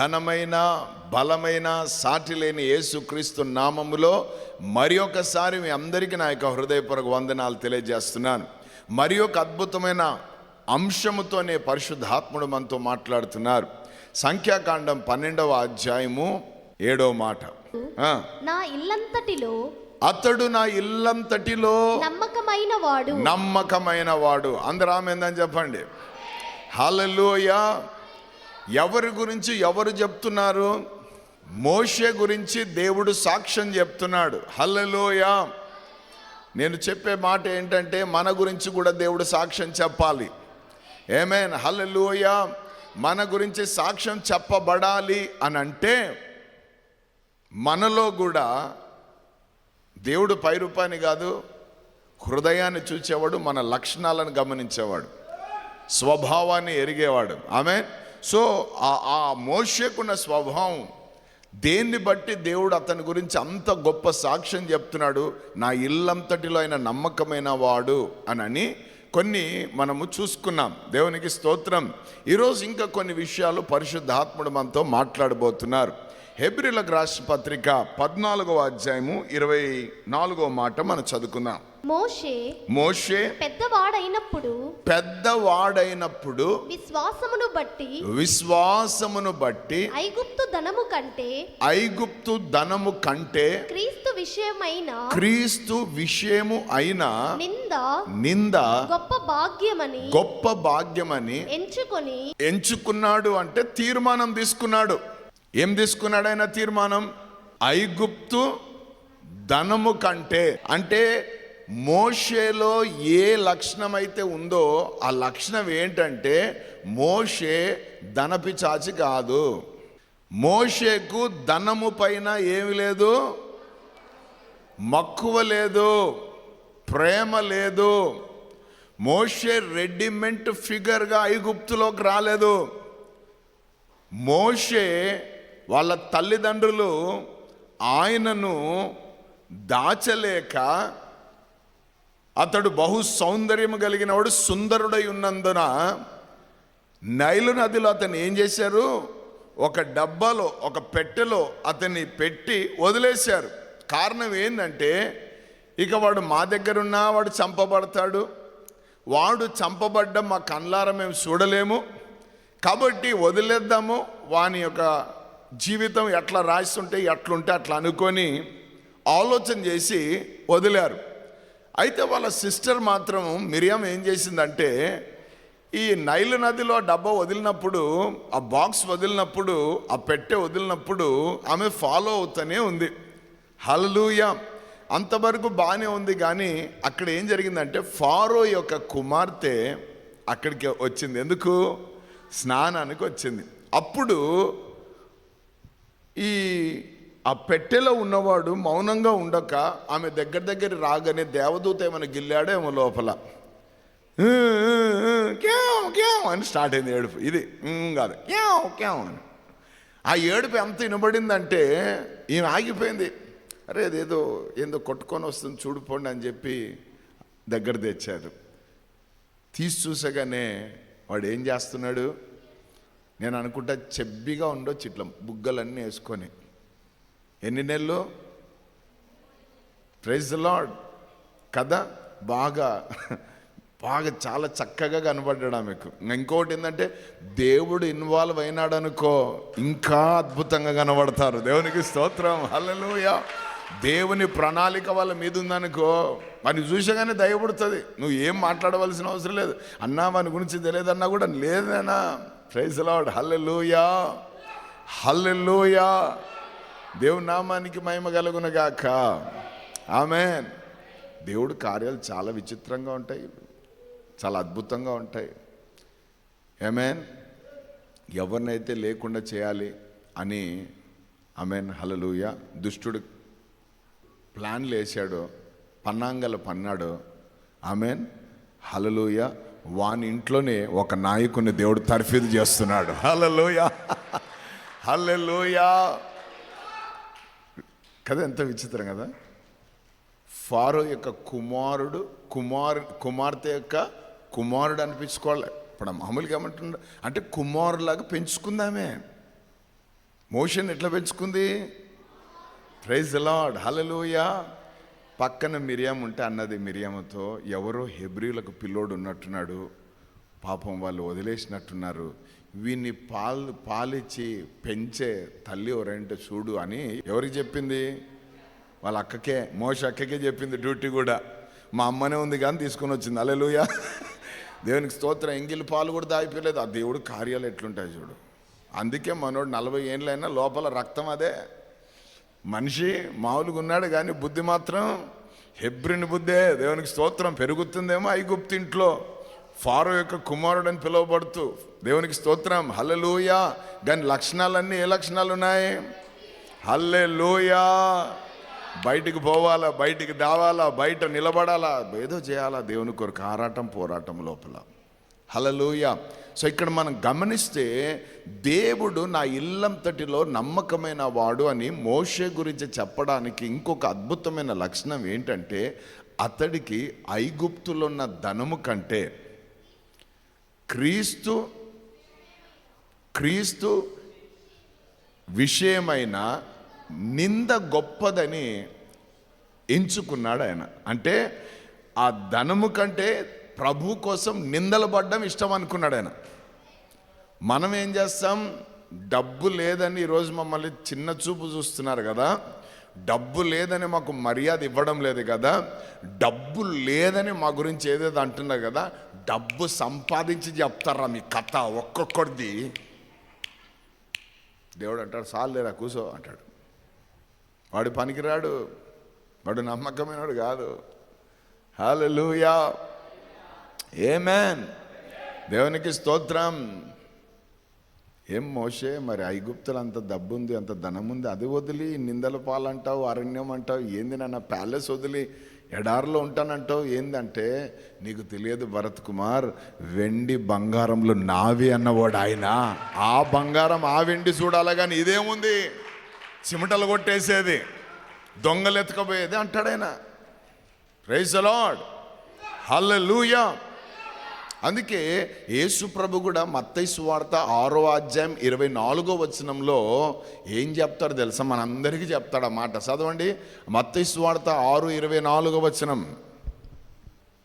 ఘనమైన బలమైన సాటి లేని యేసుక్రీస్తు నామములో మరి ఒకసారి మీ అందరికీ నా యొక్క హృదయపూర్వక వందనాలు తెలియజేస్తున్నాను. మరి ఒక అద్భుతమైన అంశముతోనే పరిశుద్ధాత్ముడు మనతో మాట్లాడుతున్నారు. సంఖ్యాకాండం పన్నెండవ అధ్యాయము ఏడవ మాట. నా ఇల్లంతటిలో అతడు నా ఇల్లంతటిలో నమ్మకమైన వాడు. నమ్మకమైన వాడు. అందరూ ఆమె ఏందని చెప్పండి. హల్లెలూయ. ఎవరి గురించి ఎవరు చెప్తున్నారు? మోషే గురించి దేవుడు సాక్ష్యం చెప్తున్నాడు. హల్లెలూయ. నేను చెప్పే మాట ఏంటంటే మన గురించి కూడా దేవుడు సాక్ష్యం చెప్పాలి. ఏమేన్ హల్లెలూయ మన గురించి సాక్ష్యం చెప్పబడాలి అని అంటే మనలో కూడా దేవుడు పైరూపాన్ని కాదు హృదయాన్ని చూచేవాడు మన లక్షణాలను గమనించేవాడు స్వభావాన్ని ఎరిగేవాడు. ఆమె సో ఆ ఆ మోషకున్న స్వభావం దేన్ని బట్టి దేవుడు అతని గురించి అంత గొప్ప సాక్ష్యం చెప్తున్నాడు? నా ఇల్లంతటిలో ఆయన నమ్మకమైన వాడు అని కొన్ని మనము చూసుకున్నాం. దేవునికి స్తోత్రం. ఈరోజు ఇంకా కొన్ని విషయాలు పరిశుద్ధాత్ముడు మనతో మాట్లాడబోతున్నారు. హెబ్రిలకు రాసిన పత్రిక పద్నాలుగవ అధ్యాయము ఇరవై నాలుగవ మాట మనం చదువుకుందాం. మోషే మోషే పెద్దవాడైనప్పుడు పెద్దవాడైనప్పుడు విశ్వాసమును బట్టి విశ్వాసమును బట్టి ఐగుప్తు ధనము కంటే ఐగుప్తు ధనము కంటే క్రీస్తు విషయమైన క్రీస్తు విషయము అయిన నింద నింద గొప్ప భాగ్యమని గొప్ప భాగ్యమని ఎంచుకొని ఎంచుకున్నాడు అంటే తీర్మానం తీసుకున్నాడు. ఏం తీసుకున్నాడు ఆయన తీర్మానం? ఐగుప్తు ధనము కంటే. అంటే మోషేలో ఏ లక్షణం అయితే ఉందో ఆ లక్షణం ఏంటంటే మోషే ధనపిచాచి కాదు. మోషేకు ధనము పైన ఏమి లేదు? మక్కువ లేదు. ప్రేమ లేదు. మోషే రెడీమెంట్ ఫిగర్గా ఐగుప్తులోకి రాలేదు. మోషే వాళ్ళ తల్లిదండ్రులు ఆయనను దాచలేక అతడు బహు సౌందర్యం కలిగినవాడు సుందరుడై ఉన్నందున నైలు నదిలో అతను ఏం చేశారు? ఒక డబ్బాలో ఒక పెట్టెలో అతన్ని పెట్టి వదిలేశారు. కారణం ఏంటంటే ఇక వాడు మా దగ్గరున్నా వాడు చంపబడతాడు. వాడు చంపబడ్డం మా కళ్ళార మేము చూడలేము. కాబట్టి వదిలేద్దాము. వాని యొక్క జీవితం ఎట్లా రాస్తుంటే ఎట్లుంటే అట్లా అనుకొని ఆలోచన చేసి వదిలారు. అయితే వాళ్ళ సిస్టర్ మాత్రం మిరియం ఏం చేసిందంటే ఈ నైలు నదిలో డబ్బా వదిలినప్పుడు ఆ బాక్స్ వదిలినప్పుడు ఆ పెట్టె వదిలినప్పుడు ఆమె ఫాలో అవుతూనే ఉంది. హలలుయా అంతవరకు బాగానే ఉంది కానీ అక్కడ ఏం జరిగిందంటే ఫారో యొక్క కుమార్తె అక్కడికి వచ్చింది. ఎందుకు? స్నానానికి వచ్చింది. అప్పుడు ఈ ఆ పెట్టెలో ఉన్నవాడు మౌనంగా ఉండక ఆమె దగ్గర దగ్గర రాగానే దేవదూత ఏమైనా గిల్లాడో ఏమో లోపల. "ఊ, ఊ, క్యావ్, క్యావ్" అని స్టార్ట్ అయింది ఏడుపు. ఇది కాదు. క్యావ్, క్యావ్ అని. ఆ ఏడుపు ఎంత వినబడిందంటే ఈమె ఆగిపోయింది. అరే అదేదో ఏందో కొట్టుకొని వస్తుంది చూడుకోండి అని చెప్పి దగ్గర తెచ్చారు. తీసి చూసగానే వాడు ఏం చేస్తున్నాడు? నేను అనుకుంటా చెబ్బిగా ఉండొచ్చు ఇట్లా బుగ్గలన్నీ వేసుకొని. ఎన్ని నెలలు? ప్రైజ్ లాడ్ కదా బాగా బాగా చాలా చక్కగా కనబడ్డాడు ఆమెకు. ఇంకోటి ఏంటంటే దేవుడు ఇన్వాల్వ్ అయినాడు అనుకో ఇంకా అద్భుతంగా కనబడతారు. దేవునికి స్తోత్రం. హల్లెలూయా దేవుని ప్రణాళిక వాళ్ళ మీద ఉందనుకో వాడిని చూసగానే దయపడుతుంది నువ్వు ఏం మాట్లాడవలసిన అవసరం లేదు. అన్నా వాని గురించి తెలియదన్నా కూడా లేదన్నా. ప్రైజ్ లాడ్ హల్లెలూయా హల్లెలూయా దేవుని నామానికి మహిమ కలుగునగాక. ఆమెన్ దేవుడు కార్యాలు చాలా విచిత్రంగా ఉంటాయి. చాలా అద్భుతంగా ఉంటాయి. ఏమేన్ ఎవరినైతే లేకుండా చేయాలి అని ఆమెన్ హలలుయ దుష్టుడు ప్లాన్లు వేసాడు పన్నాంగలు పన్నాడు. ఆమెన్ హలలుయ వాని ఇంట్లోనే ఒక నాయకుని దేవుడు తర్ఫీదు చేస్తున్నాడు. హలలోయ హలలోయ కదా ఎంత విచిత్రం కదా. ఫారో యొక్క కుమారుడు కుమార్ కుమార్తె యొక్క కుమారుడు అనిపించుకోవాలి. ఇప్పుడు మామూలుగా ఏమంటుండ అంటే కుమారులాగా పెంచుకుందామే. మోషన్ ఎట్లా పెంచుకుంది? ప్రైజ్ లాడ్ హలలోయా పక్కన మిరియం ఉంటే అన్నది మిరియంతో ఎవరో హెబ్రిలకు పిల్లోడు ఉన్నట్టున్నాడు. పాపం వాళ్ళు వదిలేసినట్టున్నారు. వీన్ని పాలు పాలిచ్చి పెంచే తల్లి ఎవరంటే చూడు అని ఎవరికి చెప్పింది? వాళ్ళ అక్కకే మోష అక్కకే చెప్పింది డ్యూటీ కూడా. మా అమ్మనే ఉంది కానీ తీసుకొని వచ్చింది. అలెలుయ దేవునికి స్తోత్రం. ఎంగిలి పాలు కూడా దాగిపోలేదు ఆ దేవుడు కార్యాలు ఎట్లుంటాయి చూడు. అందుకే మనోడు నలభై ఏళ్ళైనా లోపల రక్తం అదే. మనిషి మామూలుగా ఉన్నాడు కానీ బుద్ధి మాత్రం హెబ్రిని బుద్ధే. దేవునికి స్తోత్రం పెరుగుతుందేమో ఐగుప్తి ఇంట్లో. ఫారో యొక్క కుమారుడు అని పిలువబడుతూ దేవునికి స్తోత్రం. హల్లెలూయా. కానీ లక్షణాలన్నీ ఏ లక్షణాలు ఉన్నాయి? హల్లెలూయా. బయటికి పోవాలా? బయటికి దావాలా బయట నిలబడాలా? ఏదో చేయాలా? దేవుని కొరకు ఆరాటం పోరాటం లోపల. హలలోయ సో ఇక్కడ మనం గమనిస్తే దేవుడు నా ఇల్లంతటిలో నమ్మకమైన వాడు అని మోషే గురించి చెప్పడానికి ఇంకొక అద్భుతమైన లక్షణం ఏంటంటే అతడికి ఐగుప్తులున్న ధనము కంటే క్రీస్తు క్రీస్తు విషయమైన నింద గొప్పదని ఎంచుకున్నాడు ఆయన. అంటే ఆ ధనము కంటే ప్రభు కోసం నిందలు పడ్డం ఇష్టం అనుకున్నాడు ఆయన. మనం ఏం చేస్తాం? డబ్బు లేదని ఈరోజు మమ్మల్ని చిన్న చూపు చూస్తున్నారు కదా? డబ్బు లేదని మాకు మర్యాద ఇవ్వడం లేదు కదా? డబ్బు లేదని మా గురించి ఏదేదో అంటున్నారు కదా? డబ్బు సంపాదించి చెప్తారా మీ కథ ఒక్కొక్కడిది? దేవుడు అంటాడు సాల్ లేరా కూసో అంటాడు. వాడు పనికిరాడు వాడు నమ్మకమైనడు కాదు. హల్లెలూయా. ఏమేన్ దేవునికి స్తోత్రం. ఏం మోసే మరి ఐగుప్తులు అంత డబ్బు అంత ధనం ఉంది అది వదిలి నిందల పాలంటావు అరణ్యం అంటావు ఏంది నాన్న ప్యాలెస్ వదిలి ఎడారిలో ఉంటానంటావు ఏందంటే నీకు తెలియదు భరత్ కుమార్ వెండి బంగారంలో నావి అన్నవాడు ఆయన. ఆ బంగారం ఆ వెండి చూడాలి కానీ ఇదేముంది? చిమటలు కొట్టేసేది దొంగలు ఎత్తుకపోయేది అంటాడైనా ఆయన. ప్రైజ్ అలాడ్ హల్లెలూయా అందుకే యేసు ప్రభు కూడా మత్తైసు వార్త ఆరో అధ్యాయం ఇరవై నాలుగో వచనంలో ఏం చెప్తాడు తెలుసా? మనందరికీ చెప్తాడు ఆ మాట. చదవండి. మత్తయి వార్త ఆరు ఇరవై నాలుగో వచనం.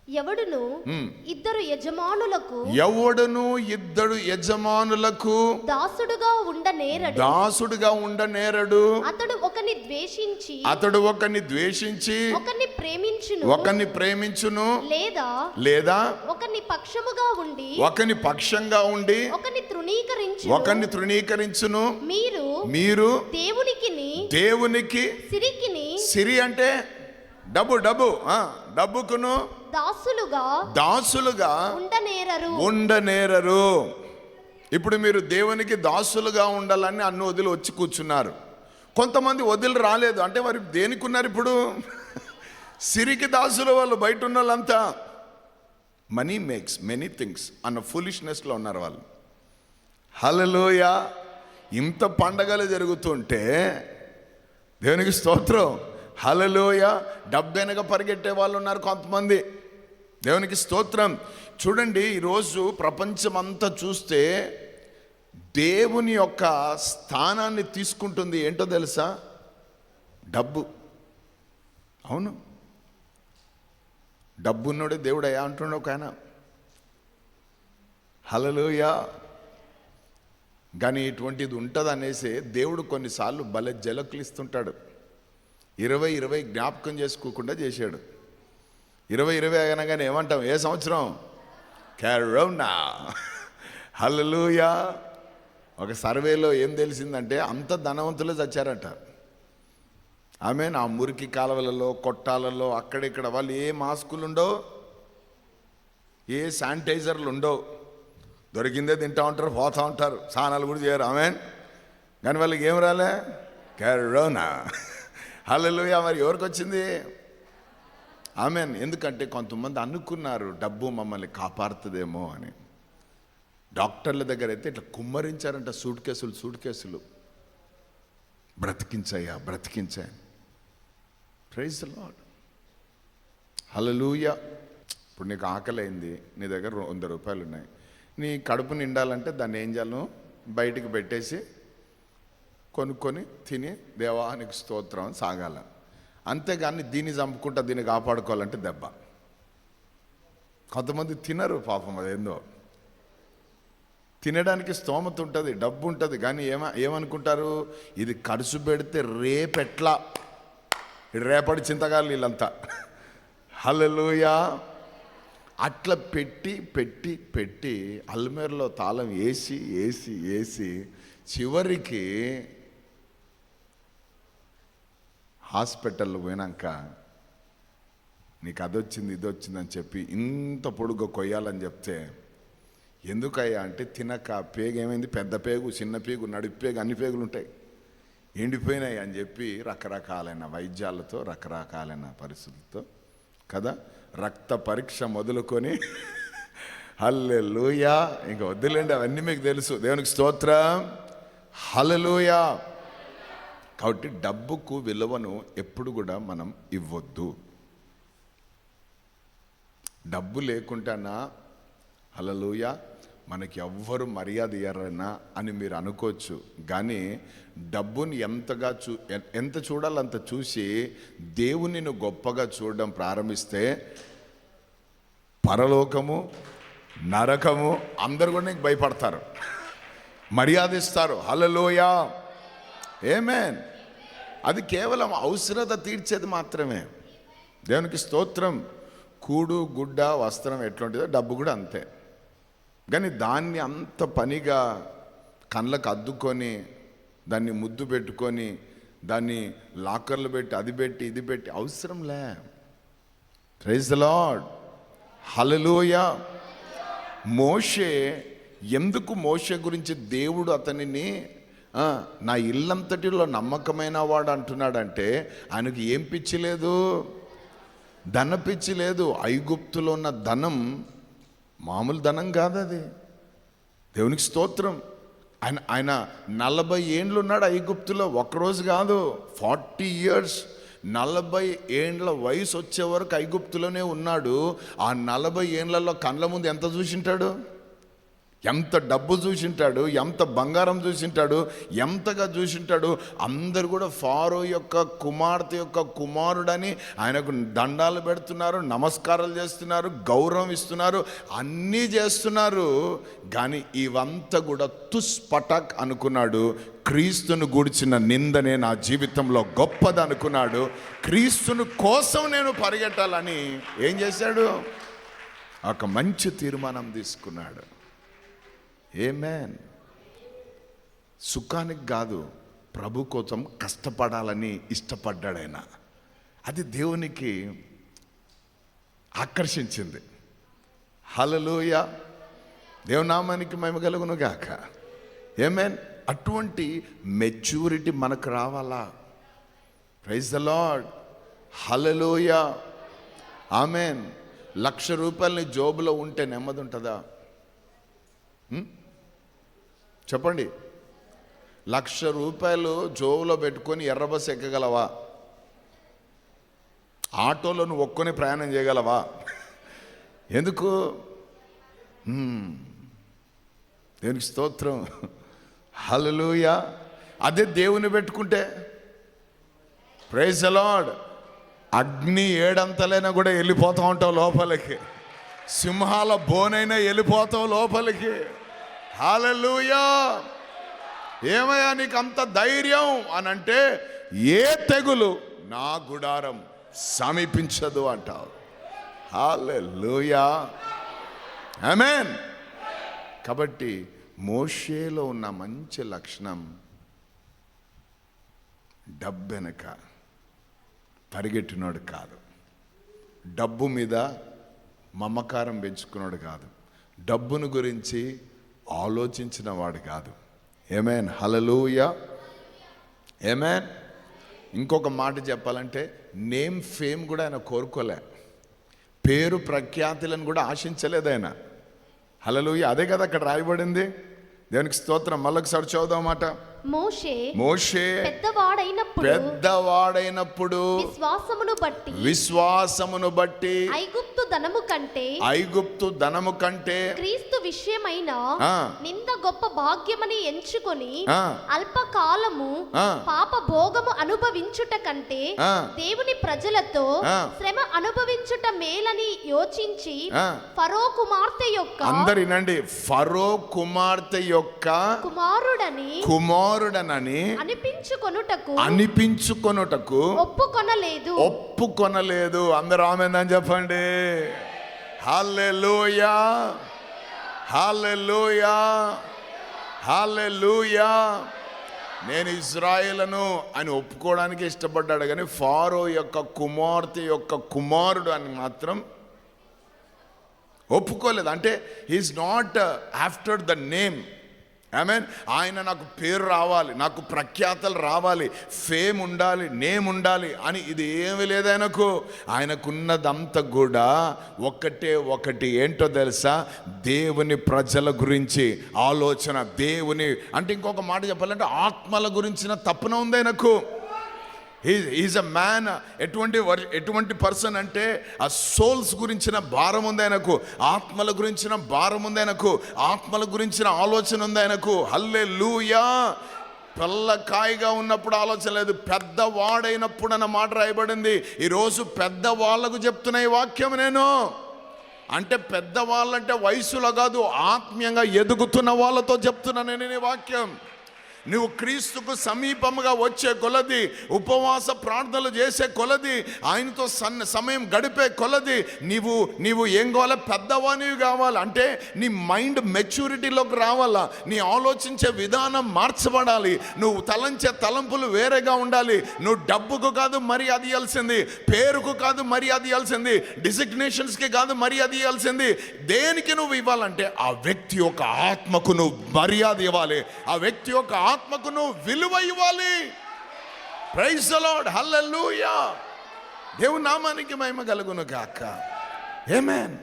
ఎవడును ఇద్దరు యజమానులకు ఎవడును ఇద్దరు యజమానులకు దాసుడుగా ఉండనేరడు దాసుడుగా ఉండనేరడు అతడు ఒకని ద్వేషించి అతడు ఒకరిని ద్వేషించి ఒకని ప్రేమించును. ఒకరిని ప్రేమించును. లేదా లేదా ఒకని పక్షముగా ఉండి ఒకని పక్షంగా ఉండి ఒకని తృణీకరించు ఒకరిని తృణీకరించును. మీరు మీరు దేవునికిని దేవునికి సిరికిని సిరి అంటే డబ్బు డబ్బు డబ్బుకును దాసులుగా దాసులుగా ఉండనేరరు. ఉండనేరరు. ఇప్పుడు మీరు దేవునికి దాసులుగా ఉండాలని అన్ని వదిలి వచ్చి కూర్చున్నారు. కొంతమంది వదిలి రాలేదు. అంటే మరి దేనికి ఉన్నారు ఇప్పుడు? సిరికి దాసులు వాళ్ళు బయట ఉన్న వాళ్ళంతా మనీ మేక్స్ మెనీ థింగ్స్ అన్న ఫులిష్నెస్లో ఉన్నారు వాళ్ళు. హలలోయ ఇంత పండగలు జరుగుతుంటే దేవునికి స్తోత్రం. హలలోయ డబ్బెనక పరిగెట్టే వాళ్ళు ఉన్నారు కొంతమంది. దేవునికి స్తోత్రం. చూడండి ఈరోజు ప్రపంచమంతా చూస్తే దేవుని యొక్క స్థానాన్ని తీసుకుంటుంది. ఏంటో తెలుసా? డబ్బు. అవును. డబ్బు ఉన్నోడే దేవుడయ్యా అంటుండే ఒక ఆయన. హలలోయ కానీ ఇటువంటిది ఉంటుంది అనేసి దేవుడు కొన్నిసార్లు భలే జలకులు ఇస్తుంటాడు ఇరవై ఇరవై జ్ఞాపకం చేసుకోకుండా చేశాడు. ఇరవై ఇరవై అనగానే ఏమంటాం? ఏ సంవత్సరం? కరోనా. హలలుయా ఒక సర్వేలో ఏం తెలిసిందంటే అంత ధనవంతులు చచ్చారట. ఆమె నా మురికి కాలువలలో కొట్టాలలో అక్కడిక్కడ వాళ్ళు ఏ మాస్కులు ఉండవు ఏ శానిటైజర్లు ఉండవు దొరికిందే తింటా ఉంటారు పోతూ ఉంటారు స్నానాలు కూడా చేయరు. ఆమెన్. కానీ వాళ్ళకి ఏం రాలే? కరోనా. హల్లెలూయా మరి ఎవరికి వచ్చింది? ఆమెన్. ఎందుకంటే కొంతమంది అనుకున్నారు డబ్బు మమ్మల్ని కాపాడుతుందేమో అని. డాక్టర్ల దగ్గర అయితే ఇట్లా కుమ్మరించారంట సూట్ కేసులు సూట్ కేసులు. బ్రతికించాయా బ్రతికించాయి ప్రైజ్ లాడ్ హలలుయ ఇప్పుడు నీకు ఆకలి అయింది నీ దగ్గర వంద రూపాయలు ఉన్నాయి నీ కడుపు నిండాలంటే దాన్ని ఏం చేయాలను బయటికి పెట్టేసి కొనుక్కొని తిని దేవానికి స్తోత్రం సాగాల. అంతేగాని దీన్ని చంపుకుంటా దీన్ని కాపాడుకోవాలంటే దెబ్బ. కొంతమంది తినరు పాపం అదేందో తినడానికి స్తోమత ఉంటుంది డబ్బు ఉంటుంది కానీ ఏమ ఏమనుకుంటారు? ఇది ఖర్చు పెడితే రేపెట్లా. రేపటి చింతగాలు వీళ్ళంతా హలలుయా అట్లా పెట్టి పెట్టి పెట్టి అల్మేర్లో తాళం వేసి వేసి వేసి చివరికి హాస్పిటల్లో పోయినాక నీకు అది వచ్చింది ఇది వచ్చిందని చెప్పి ఇంత పొడుగు కొయ్యాలని చెప్తే ఎందుకయ్యా అంటే తినక పేగు ఏమైంది పెద్ద పేగు చిన్న పేగు నడుపు పేగు అన్ని పేగులు ఉంటాయి ఎండిపోయినాయి అని చెప్పి రకరకాలైన వైద్యాలతో రకరకాలైన పరిస్థితులతో కదా? రక్త పరీక్ష మొదలుకొని హల్లెలూయా. ఇంకా వద్దులేండి అవన్నీ మీకు తెలుసు. దేవునికి స్తోత్రం. హలలుయా కాబట్టి డబ్బుకు విలువను ఎప్పుడు కూడా మనం ఇవ్వద్దు. డబ్బు లేకుండానా? హలలుయ మనకి ఎవ్వరు మర్యాద ఇయ్యరన్నా అని మీరు అనుకోవచ్చు. కానీ డబ్బుని ఎంతగా చూ ఎంత చూడాలంత చూసి దేవుని గొప్పగా చూడడం ప్రారంభిస్తే పరలోకము నరకము అందరు కూడా నీకు భయపడతారు. మర్యాద ఇస్తారు హలలోయ ఏమేన్ అది కేవలం అవసరత తీర్చేది మాత్రమే. దేవునికి స్తోత్రం. కూడు గుడ్డ వస్త్రం ఎట్లుంటుందో డబ్బు కూడా అంతే. కానీ దాన్ని అంత పనిగా కళ్ళకు అద్దుకొని దాన్ని ముద్దు పెట్టుకొని దాన్ని లాకర్లు పెట్టి అది పెట్టి ఇది పెట్టి అవసరంలే ప్రైజ్ ద లాడ్ హలలోయ మోషే ఎందుకు మోషే గురించి దేవుడు అతనిని నా ఇల్లంతటిలో నమ్మకమైన వాడు అంటున్నాడంటే ఆయనకి ఏం పిచ్చి లేదు? ధన పిచ్చి లేదు. ఐగుప్తులో ఉన్న ధనం మామూలు ధనం కాదు అది. దేవునికి స్తోత్రం. ఆయన ఆయన నలభై ఏండ్లు ఉన్నాడు ఐగుప్తులో. ఒక్కరోజు కాదు ఫార్టీ ఇయర్స్. నలభై ఏండ్ల వయసు వచ్చే వరకు ఐగుప్తులోనే ఉన్నాడు. ఆ నలభై ఏండ్లలో కండ్ల ముందు ఎంత చూసింటాడు? ఎంత డబ్బు చూసింటాడు ఎంత బంగారం చూసింటాడు ఎంతగా చూసింటాడు అందరు కూడా ఫారో యొక్క కుమార్తె యొక్క కుమారుడని ఆయనకు దండాలు పెడుతున్నారు నమస్కారాలు చేస్తున్నారు గౌరవం ఇస్తున్నారు అన్నీ చేస్తున్నారు. కానీ ఇవంతా కూడా తుస్పటక్ అనుకున్నాడు క్రీస్తును గూడిచిన నిందనే నా జీవితంలో గొప్పది అనుకున్నాడు క్రీస్తును కోసం నేను పరిగెట్టాలని ఏం చేశాడు? ఒక మంచి తీర్మానం తీసుకున్నాడు. ఏమేన్ సుఖానికి కాదు ప్రభు కోసం కష్టపడాలని ఇష్టపడ్డాడు ఆయన. అది దేవునికి ఆకర్షించింది. హలలోయ దేవనామానికి మేము కలుగును గాక. ఏమేన్ అటువంటి మెచ్యూరిటీ మనకు రావాలా? Praise the lord hallelujah amen లక్ష రూపాయలని జోబులో ఉంటే నెమ్మది ఉంటుందా? Hmm? చెప్పండి. లక్ష రూపాయలు జోబులో పెట్టుకొని ఎర్ర బస్సు ఎక్కగలవా? ఆటోలో నువ్వు ఒక్కొని ప్రయాణం చేయగలవా? ఎందుకు? హ్మ్. దేవునికి స్తోత్రం. హలలుయా అదే దేవుని పెట్టుకుంటే. ప్రైజ్ అలాడ్ అగ్ని ఏడంతలైనా కూడా వెళ్ళిపోతూ ఉంటావు లోపలికి. సింహాల బోనైనా వెళ్ళిపోతావు లోపలికి. హాలూయా ఏమయ్యా నీకు అంత ధైర్యం అని అంటే ఏ తెగులు నా గుడారం సమీపించదు అంటావు. Hallelujah amen. కాబట్టి మోషేలో ఉన్న మంచి లక్షణం డబ్బెనక పరిగెట్టినోడు కాదు. డబ్బు మీద మమకారం పెంచుకున్నాడు కాదు. డబ్బును గురించి ఆలోచించిన వాడు కాదు. ఏమేన్ హలలుయ ఏమేన్ ఇంకొక మాట చెప్పాలంటే నేమ్ ఫేమ్ కూడా ఆయన కోరుకోలే. పేరు ప్రఖ్యాతులను కూడా ఆశించలేదు ఆయన. హలలుయ అదే కదా అక్కడ రాయబడింది. దేవునికి స్తోత్రం. మళ్ళొకసారి చదువుదామాట మోషే మోషే పెద్దవాడైనప్పుడు పెద్దవాడైనప్పుడు విశ్వాసమును బట్టి విశ్వాసమును బట్టి ఐగుప్తు ధనము కంటే ఐగుప్తు ధనము కంటే క్రీస్తు విషయమైన. నింద గొప్ప భాగ్యమని ఎంచుకొని. అల్పకాలము. పాప భోగము అనుభవించుట కంటే. దేవుని ప్రజలతో. శ్రమ అనుభవించుట మేలని యోచించి. ఫరో కుమార్తె యొక్క అందరినండి ఫరో కుమార్తె యొక్క కుమారుడని కుమారుడనని అనిపించుకొనుటకు అనిపించుకొనుటకు ఒప్పుకొనలేదు. ఒప్పుకొనలేదు. అందరూ ఆమెందని చెప్పండి. హల్లెలూయా. హల్లెలూయా. హల్లెలూయా. నేను ఇజ్రాయేలను అని ఒప్పుకోవడానికి ఇష్టపడ్డాడు కానీ ఫారో యొక్క కుమార్తె యొక్క కుమారుడు అని మాత్రం ఒప్పుకోలేదు. అంటే he's not after the name mean ఆయన నాకు పేరు రావాలి నాకు ప్రఖ్యాతలు రావాలి ఫేమ్ ఉండాలి నేమ్ ఉండాలి అని ఇది ఏమి లేదు ఆయనకు. ఆయనకున్నదంతా కూడా ఒక్కటే ఒకటి. ఏంటో తెలుసా? దేవుని ప్రజల గురించి ఆలోచన దేవుని అంటే ఇంకొక మాట చెప్పాలంటే ఆత్మల గురించిన తప్పున ఉంది ఆయనకు. ఈజ్ అ మ్యాన్ ఎటువంటి వర్- ఎటువంటి పర్సన్ అంటే ఆ సోల్స్ గురించిన భారం ఉంది ఆయనకు ఆత్మల గురించిన భారం ఉంది ఆయనకు ఆత్మల గురించిన ఆలోచన ఉంది ఆయనకు. హల్లే లూయా పిల్లకాయగా ఉన్నప్పుడు ఆలోచన లేదు. పెద్దవాడైనప్పుడు అన్న మాట రాయబడింది. ఈరోజు పెద్దవాళ్ళకు చెప్తున్న ఈ వాక్యం నేను. అంటే పెద్దవాళ్ళంటే వయసులో కాదు ఆత్మీయంగా ఎదుగుతున్న వాళ్ళతో చెప్తున్నా నేను ఈ వాక్యం. నువ్వు క్రీస్తుకు సమీపముగా వచ్చే కొలది ఉపవాస ప్రార్థనలు చేసే కొలది ఆయనతో సన్న సమయం గడిపే కొలది నీవు నీవు ఏం కావాలా? పెద్దవానివి కావాలి? అంటే నీ మైండ్ మెచ్యూరిటీలోకి రావాలా? నీ ఆలోచించే విధానం మార్చబడాలి. నువ్వు తలంచే తలంపులు వేరేగా ఉండాలి. నువ్వు డబ్బుకు కాదు మరి అది ఇవ్వాల్సింది పేరుకు కాదు మరి అది ఇవ్వాల్సింది డిసిగ్నేషన్స్కి కాదు మరి అది ఇవ్వాల్సింది దేనికి నువ్వు ఇవ్వాలంటే ఆ వ్యక్తి యొక్క ఆత్మకు నువ్వు మర్యాద ఇవ్వాలి. ఆ వ్యక్తి యొక్క ఆత్మకును విలువ ఇవ్వాలి. ప్రైజ్ లార్డ్ హల్లెలూయా దేవుని నామానికి మహిమ కలుగును గాక. ఏమేన్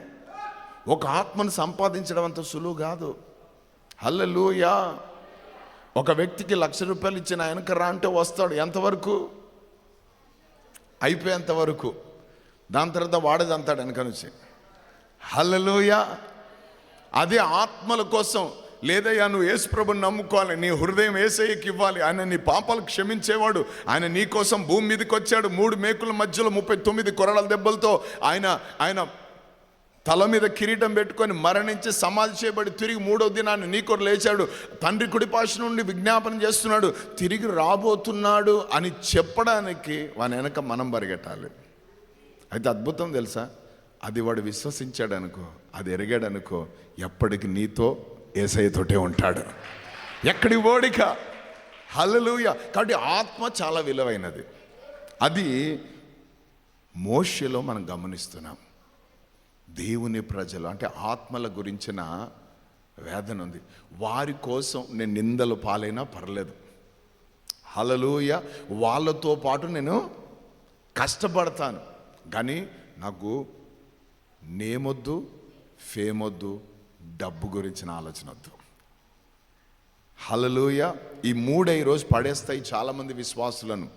ఒక ఆత్మను సంపాదించడం అంత సులువు కాదు. హల్లెలూయా ఒక వ్యక్తికి లక్ష రూపాయలు ఇచ్చిన వెనక రా అంటే వస్తాడు. ఎంతవరకు? అయిపోయేంత వరకు. దాని తర్వాత వాడేది అంతాడు వెనక నుంచి. హల్లెలూయా అదే ఆత్మల కోసం లేదయ్యా నువ్వు యేసుప్రభుని నమ్ముకోవాలి. నీ హృదయం ఏసయ్యకి ఇవ్వాలి. ఆయన నీ పాపాలు క్షమించేవాడు. ఆయన నీ కోసం భూమి మీదకి వచ్చాడు. మూడు మేకుల మధ్యలో ముప్పై తొమ్మిది కొరడల దెబ్బలతో ఆయన ఆయన తల మీద కిరీటం పెట్టుకొని మరణించి సమాధి చేయబడి తిరిగి మూడో దినాన్ని నీ కొర లేచాడు. తండ్రి కుడిపాశ నుండి విజ్ఞాపన చేస్తున్నాడు. తిరిగి రాబోతున్నాడు అని చెప్పడానికి వాని వెనక మనం పరిగెట్టాలి. అయితే అద్భుతం తెలుసా? అది వాడు విశ్వసించాడనుకో అది ఎరిగాడనుకో ఎప్పటికి నీతో ఏసయ్యతోటే ఉంటాడు. ఎక్కడి ఓడిక? హలలుయ కాబట్టి ఆత్మ చాలా విలువైనది. అది మోష్యలో మనం గమనిస్తున్నాం. దేవుని ప్రజలు అంటే ఆత్మల గురించిన వేదన ఉంది. వారి కోసం నేను నిందలు పాలైనా పర్లేదు. హలలుయ వాళ్ళతో పాటు నేను కష్టపడతాను. కానీ నాకు నేమొద్దు ఫేమొద్దు డబ్బు గురించిన ఆలోచన వద్దు. హలలుయ ఈ మూడే ఈరోజు పడేస్తాయి చాలామంది విశ్వాసులను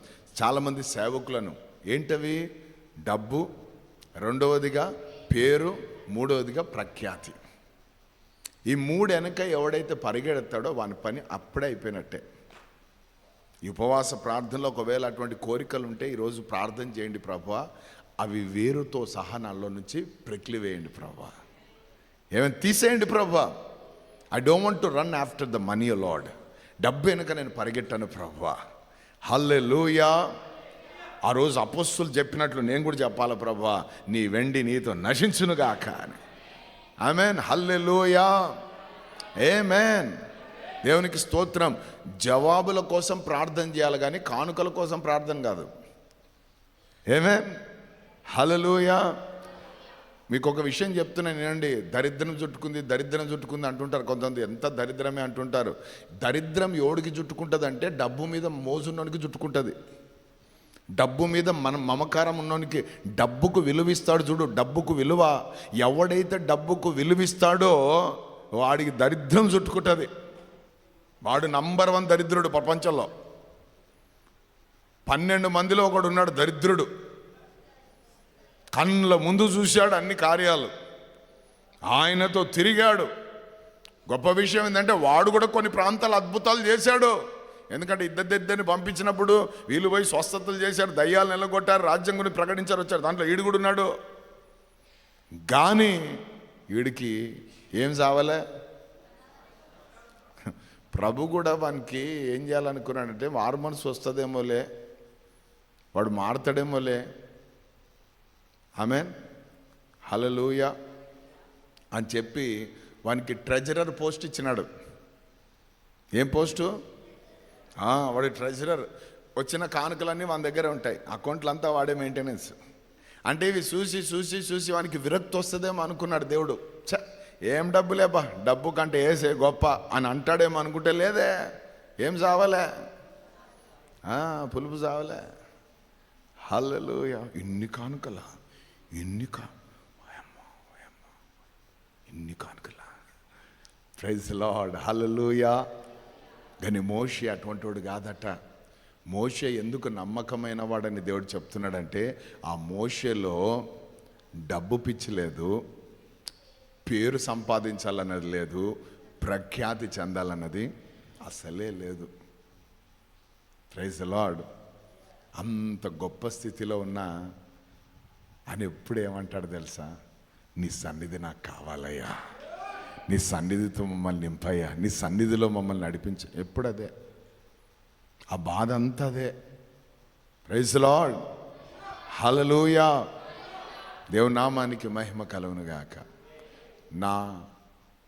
చాలామంది సేవకులను. ఏంటవి? డబ్బు రెండవదిగా పేరు మూడవదిగా ప్రఖ్యాతి. ఈ మూడు వెనక ఎవడైతే పరిగెడతాడో వాని పని అప్పుడే అయిపోయినట్టే. ఈ ఉపవాస ప్రార్థనలో ఒకవేళ అటువంటి కోరికలు ఉంటే ఈరోజు ప్రార్థన చేయండి ప్రభా. అవి వేరుతో సహా నాలో నుంచి ప్రక్లివేయండి ప్రభా. ఏమైనా తీసేయండి Prabha? I don't want to run after the money lord డబ్బు వెనుక నేను పరిగెట్టాను ప్రభా. హల్లే లూయా ఆ రోజు అపోస్తులు చెప్పినట్లు నేను కూడా చెప్పాలి ప్రభా? నీ వెండి నీతో నశించునుగాక అని. ఆమెన్ హల్లే లూయా ఏ దేవునికి స్తోత్రం. జవాబుల కోసం ప్రార్థన చేయాలి కానీ కానుకల కోసం ప్రార్థన కాదు. ఏమే హలలుయా మీకు ఒక విషయం చెప్తున్నాను నేనండి దరిద్రం చుట్టుకుంది దరిద్రం చుట్టుకుంది అంటుంటారు కొంతమంది. ఎంత దరిద్రమే అంటుంటారు. దరిద్రం ఎవడికి చుట్టుకుంటుంది అంటే డబ్బు మీద మోజున్నోనికి చుట్టుకుంటుంది. డబ్బు మీద మనం మమకారం ఉన్నోనికి డబ్బుకు విలువిస్తాడు చూడు డబ్బుకు విలువ. ఎవడైతే డబ్బుకు విలువిస్తాడో వాడికి దరిద్రం చుట్టుకుంటుంది. వాడు నంబర్ వన్ దరిద్రుడు ప్రపంచంలో. పన్నెండు మందిలో ఒకడు ఉన్నాడు దరిద్రుడు. కళ్ళ ముందు చూశాడు అన్ని కార్యాలు. ఆయనతో తిరిగాడు. గొప్ప విషయం ఏంటంటే వాడు కూడా కొన్ని ప్రాంతాలు అద్భుతాలు చేశాడు. ఎందుకంటే ఇద్దరిద్దరిని పంపించినప్పుడు వీళ్ళు పోయి స్వస్థతలు చేశారు దయ్యాలు నిలగొట్టారు రాజ్యం గురించి ప్రకటించారు వచ్చారు. దాంట్లో ఈడు కూడా ఉన్నాడు. కానీ వీడికి ఏం చావలే ప్రభు కూడా వానికి ఏం చేయాలనుకున్నాడంటే మారు మనసు వస్తుందేమోలే వాడు మారతాడేమోలే. ఆమెన్ హలలూయ అని చెప్పి వానికి ట్రెజరర్ పోస్ట్ ఇచ్చినాడు. ఏం పోస్టు? వాడి ట్రెజరర్ వచ్చిన కానుకలన్నీ మన దగ్గర ఉంటాయి. అకౌంట్లు అంతా వాడే మెయింటెనెన్స్ అంటే ఇవి చూసి చూసి చూసి వానికి విరక్తి వస్తుందేమో అనుకున్నాడు దేవుడు. చ ఏం డబ్బులేబా డబ్బు కంటే వేసే గొప్ప అని అంటాడేమో అనుకుంటే లేదే. ఏం చావలే? పులుపు చావలే. హల్లలు ఇన్ని కానుకలా? ఎన్ని కా కానుకలా. ఓయమ్మ. ప్రైజ్ లార్డ్ హలలుయా కానీ మోషే అటువంటి వాడు కాదట. మోషే ఎందుకు నమ్మకమైన వాడని దేవుడు చెప్తున్నాడంటే ఆ మోషేలో డబ్బు పిచ్చి లేదు పేరు సంపాదించాలన్నది లేదు ప్రఖ్యాతి చెందాలన్నది అసలే లేదు. ప్రైజ్ లార్డ్ అంత గొప్ప స్థితిలో ఉన్న అని ఎప్పుడు ఏమంటాడు తెలుసా? నీ సన్నిధి నాకు కావాలయ్యా. నీ సన్నిధితో మమ్మల్ని నింపయ్యా. నీ సన్నిధిలో మమ్మల్ని నడిపించు ఎప్పుడు అదే ఆ బాధ అంతా అదే ప్రైజ్ లాడ్ హలలుయా దేవునామానికి మహిమ కలుగునుగాక నా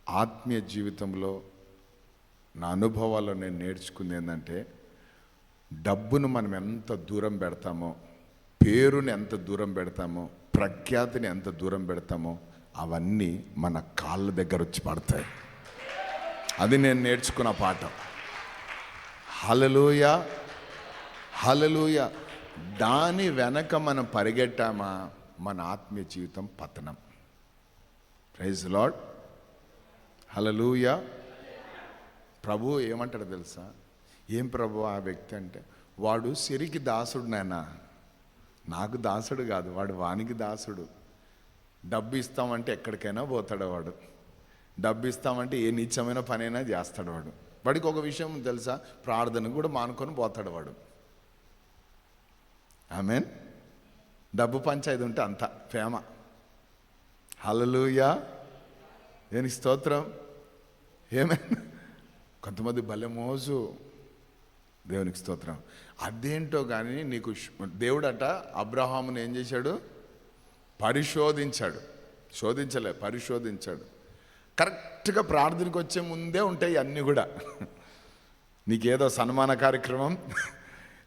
ఆత్మీయ జీవితంలో నా అనుభవాల్లో నేను నేర్చుకుంది ఏంటంటే డబ్బును మనం ఎంత దూరం పెడతామో పేరుని ఎంత దూరం పెడతామో ప్రఖ్యాతిని ఎంత దూరం పెడతామో అవన్నీ మన కాళ్ళ దగ్గర వచ్చి పడతాయి. అది నేను నేర్చుకున్న పాఠం. హలలోయ హలలోయ దాని వెనక మనం పరిగెట్టామా? మన ఆత్మీయ జీవితం పతనం. ప్రైజ్ లాడ్ హలలుయ ప్రభు ఏమంటాడు తెలుసా? ఏం ప్రభు ఆ వ్యక్తి అంటే వాడు సిరికి దాసుడు నాయనా. నాకు దాసుడు కాదు వాడు వానికి దాసుడు. డబ్బు ఇస్తామంటే ఎక్కడికైనా పోతాడు వాడు. డబ్బు ఇస్తామంటే ఏ నీచమైన పనైనా చేస్తాడు వాడు. వాడికి ఒక విషయం తెలుసా? ప్రార్థన కూడా మానుకొని పోతాడు వాడు. ఆమెన్? డబ్బు పంచాయతీ ఉంటే అంత ప్రేమ. హలలుయా దేనికి స్తోత్రం? ఏమైనా కొంతమంది భలే మోజు దేవునికి స్తోత్రం. అదేంటో కానీ నీకు దేవుడట అబ్రహాముని ఏం చేశాడు? పరిశోధించాడు. శోధించలే పరిశోధించాడు. కరెక్ట్గా ప్రార్థనకు వచ్చే ముందే ఉంటాయి అన్నీ కూడా. నీకేదో సన్మాన కార్యక్రమం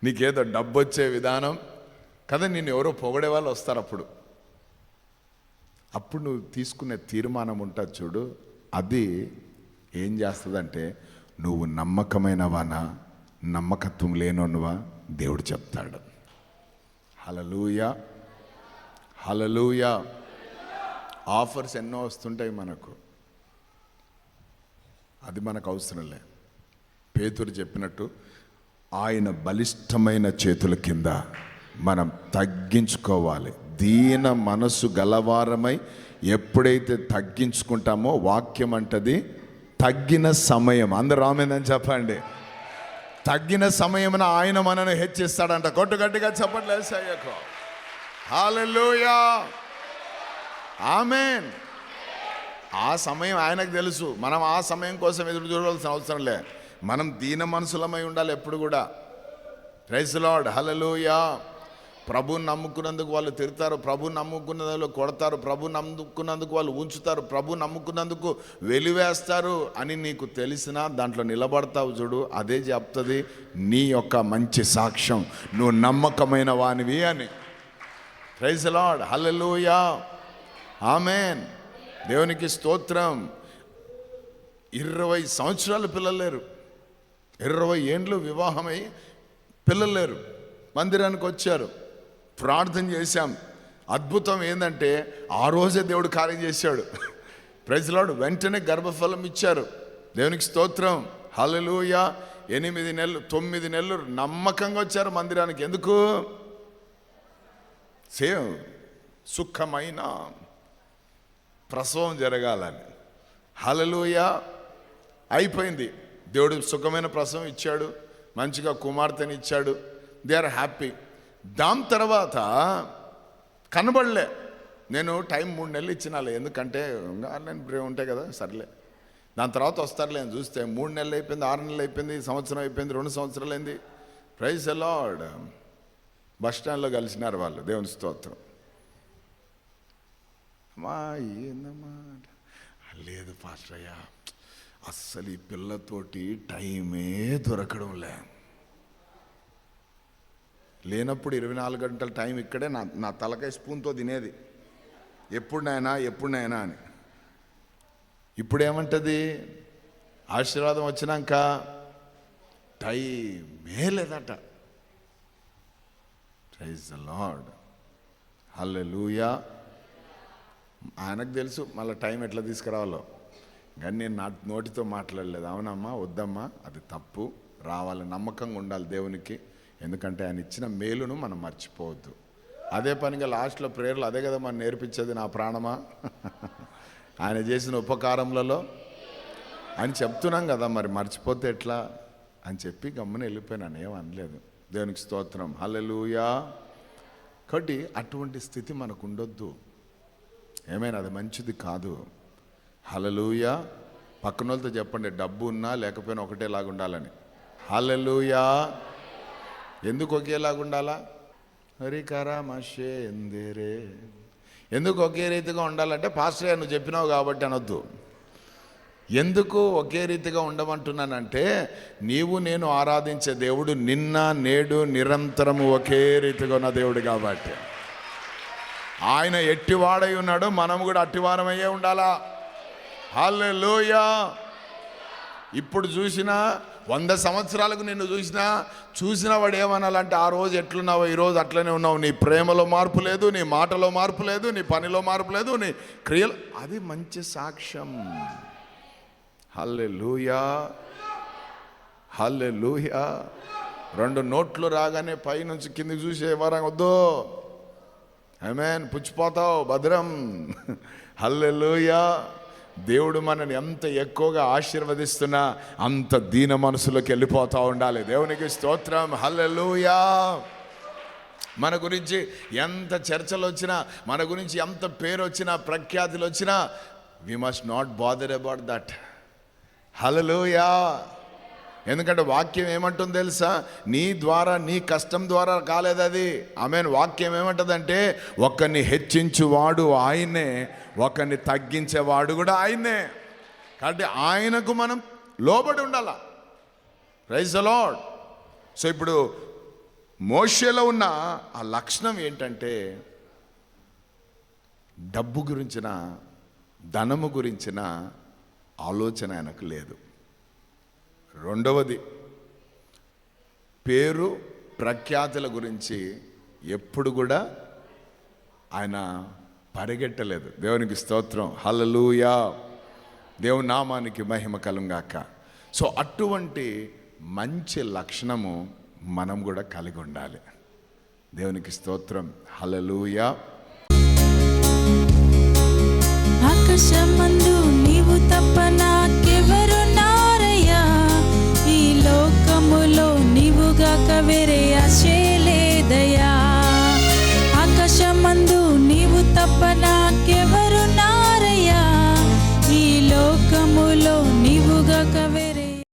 నీకేదో డబ్బు వచ్చే విధానం. కదా నేను ఎవరో పొగడే వాళ్ళు వస్తారు అప్పుడు. అప్పుడు నువ్వు తీసుకునే తీర్మానం ఉంటుంది చూడు. అది ఏం చేస్తుందంటే నువ్వు నమ్మకమైన వానా? నమ్మకత్వం లేనోనువా దేవుడు చెప్తాడు. హలలుయ హలలుయ ఆఫర్స్ ఎన్నో వస్తుంటాయి మనకు. అది మనకు అవసరంలే. పేతురు చెప్పినట్టు ఆయన బలిష్టమైన చేతుల కింద మనం తగ్గించుకోవాలి. దీన మనసు గలవారమై ఎప్పుడైతే తగ్గించుకుంటామో వాక్యం అంటది తగ్గిన సమయం. అందరూ రామేందని చెప్పండి. తగ్గిన సమయమున ఆయన మనను హెచ్చిస్తాడంట. కొట్టు గట్టిగా చెప్పట్లేదు సయ్యకు హాలూయా ఆమెన్. ఆ సమయం ఆయనకు తెలుసు. మనం ఆ సమయం కోసం ఎదురు చూడాల్సిన అవసరం లే. మనం దీన మనసులమై ఉండాలి ఎప్పుడు కూడా. ప్రైజ్ లార్డ్ హలలుయా ప్రభుని నమ్ముకున్నందుకు వాళ్ళు తిడతారు ప్రభు నమ్ముకున్నందుకు కొడతారు ప్రభు నమ్ముకున్నందుకు వాళ్ళు ఉంచుతారు ప్రభు నమ్ముకున్నందుకు వెలివేస్తారు అని నీకు తెలిసినా దాంట్లో నిలబడతావు చూడు అదే చెప్తుంది నీ యొక్క మంచి సాక్ష్యం నువ్వు నమ్మకమైన వానివి అని. ప్రైజ్ లాడ్ హల్లెలూయా ఆమెన్ దేవునికి స్తోత్రం. ఇరవై సంవత్సరాలు పిల్లలు లేరు. ఇరవై ఏండ్లు వివాహమై పిల్లలు లేరు. మందిరానికి వచ్చారు. ప్రార్థన చేశాం. అద్భుతం ఏంటంటే ఆ రోజే దేవుడు కార్యం చేశాడు. ప్రజలాడు వెంటనే గర్భఫలం ఇచ్చారు. దేవునికి స్తోత్రం. హలలుయ ఎనిమిది నెలలు తొమ్మిది నెలలు నమ్మకంగా వచ్చారు మందిరానికి. ఎందుకు? సేమ్ సుఖమైన ప్రసవం జరగాలని. హలలుయ అయిపోయింది. దేవుడు సుఖమైన ప్రసవం ఇచ్చాడు. మంచిగా కుమార్తెని ఇచ్చాడు. దే ఆర్ హ్యాపీ దాని తర్వాత కనబడలే. నేను టైం మూడు నెలలు ఇచ్చినాలే. ఎందుకంటే ఆన్లైన్ బ్రేవ్ ఉంటాయి కదా సర్లే. దాని తర్వాత వస్తారులే అని చూస్తే మూడు నెలలు అయిపోయింది ఆరు నెలలు అయిపోయింది సంవత్సరం అయిపోయింది రెండు సంవత్సరాలు అయింది. ప్రైజ్ అలాడ్ బస్ స్టాండ్లో కలిసినారు వాళ్ళు దేవుని స్తోత్రం. అమ్మా ఏందమ్మా? లేదు పాస్టర్ అయ్యా. అస్సలు ఈ పిల్లతోటి టైమే దొరకడం లేదు లేనప్పుడు ఇరవై నాలుగు గంటల టైం ఇక్కడే నా నా తలకాయ స్పూన్తో తినేది. ఎప్పుడునైనా ఎప్పుడునైనా అని. ఇప్పుడు ఏమంటది ఆశీర్వాదం వచ్చినాక టైమే లేదట. ప్రైజ్ ద లార్డ్ హల్లెలూయా ఆయనకు తెలుసు మళ్ళీ టైం ఎట్లా తీసుకురావాలో. కానీ నేను నా నోటితో మాట్లాడలేదు. అవునమ్మా వద్దమ్మా అది తప్పు. రావాలి నమ్మకంగా ఉండాలి దేవునికి. ఎందుకంటే ఆయన ఇచ్చిన మేలును మనం మర్చిపోవద్దు. అదే పనిగా లాస్ట్లో ప్రేయర్లు అదే కదా మనం నేర్పించేది నా ప్రాణమా? ఆయన చేసిన ఉపకారములలో అని చెప్తున్నాం కదా మరి మర్చిపోతే ఎట్లా? అని చెప్పి గమ్మున వెళ్ళిపోయినాను ఏం అనలేదు. దేవునికి స్తోత్రం. హలలుయా కాబట్టి అటువంటి స్థితి మనకు ఉండొద్దు. ఏమైనా అది మంచిది కాదు. హలలుయా పక్కన వాళ్ళతో చెప్పండి డబ్బు ఉన్నా లేకపోయినా ఒకటేలాగా ఉండాలని. హలలుయా ఎందుకు ఒకేలాగా ఉండాలా? హరికరా మషే ఎందేరే. ఎందుకు ఒకే రీతిగా ఉండాలంటే పాస్టర్ నువ్వు చెప్పినావు కాబట్టి అనొద్దు. ఎందుకు ఒకే రీతిగా ఉండమంటున్నానంటే నీవు నేను ఆరాధించే దేవుడు నిన్న నేడు నిరంతరము ఒకే రీతిగా ఉన్న దేవుడు కాబట్టి. ఆయన ఎట్టివాడై ఉన్నాడు మనం కూడా అట్టివారమయ్యే ఉండాలా? హల్లెలూయా. ఇప్పుడు చూసినా వంద సంవత్సరాలకు నిన్ను చూసినా చూసిన వాడు ఏమనాలంటే ఆ రోజు ఎట్లున్నావు ఈరోజు అట్లనే ఉన్నావు. నీ ప్రేమలో మార్పు లేదు నీ మాటలో మార్పు లేదు నీ పనిలో మార్పు లేదు నీ క్రియలు అది మంచి సాక్ష్యం. హల్లెలూయా. హల్లెలూయా. రెండు నోట్లు రాగానే పైనుంచి కిందికి చూసి వరం వద్దు. ఆమెన్ పుచ్చిపోతావు భద్రం. హల్లెలూయా. దేవుడు మనని ఎంత ఎక్కువగా ఆశీర్వదిస్తున్నా అంత దీన మనసులోకి వెళ్ళిపోతూ ఉండాలి. దేవునికి స్తోత్రం. హల్లెలూయా. మన గురించి ఎంత చర్చలు వచ్చినా మన గురించి ఎంత పేరు వచ్చినా ప్రఖ్యాతులు వచ్చినా we must not bother about that hallelujah. ఎందుకంటే వాక్యం ఏమంటుంది తెలుసా? నీ ద్వారా నీ కష్టం ద్వారా కాలేదు అది ఆమె వాక్యం ఏమంటుందంటే ఒకరిని హెచ్చించువాడు ఆయనే ఒకరిని తగ్గించేవాడు కూడా ఆయనే. కాబట్టి ఆయనకు మనం లోబడి ఉండాల. ప్రైజ్ అలాడ్ సో ఇప్పుడు మోషేలో ఉన్న ఆ లక్షణం ఏంటంటే డబ్బు గురించిన ధనము గురించిన ఆలోచన ఆయనకు లేదు. రెండవది పేరు ప్రఖ్యాతుల గురించి ఎప్పుడు కూడా ఆయన పరిగెట్టలేదు. దేవునికి స్తోత్రం. హలలుయా దేవు నామానికి మహిమ కలుగాక. సో అటువంటి మంచి లక్షణము మనం కూడా కలిగి ఉండాలి. దేవునికి స్తోత్రం. హలలుయా ఆకాశమందు నీవు తప్ప నాకెవరున్నారయ్యా ఈ లోకములో నీవుగాక వేరే ఆశలేదయా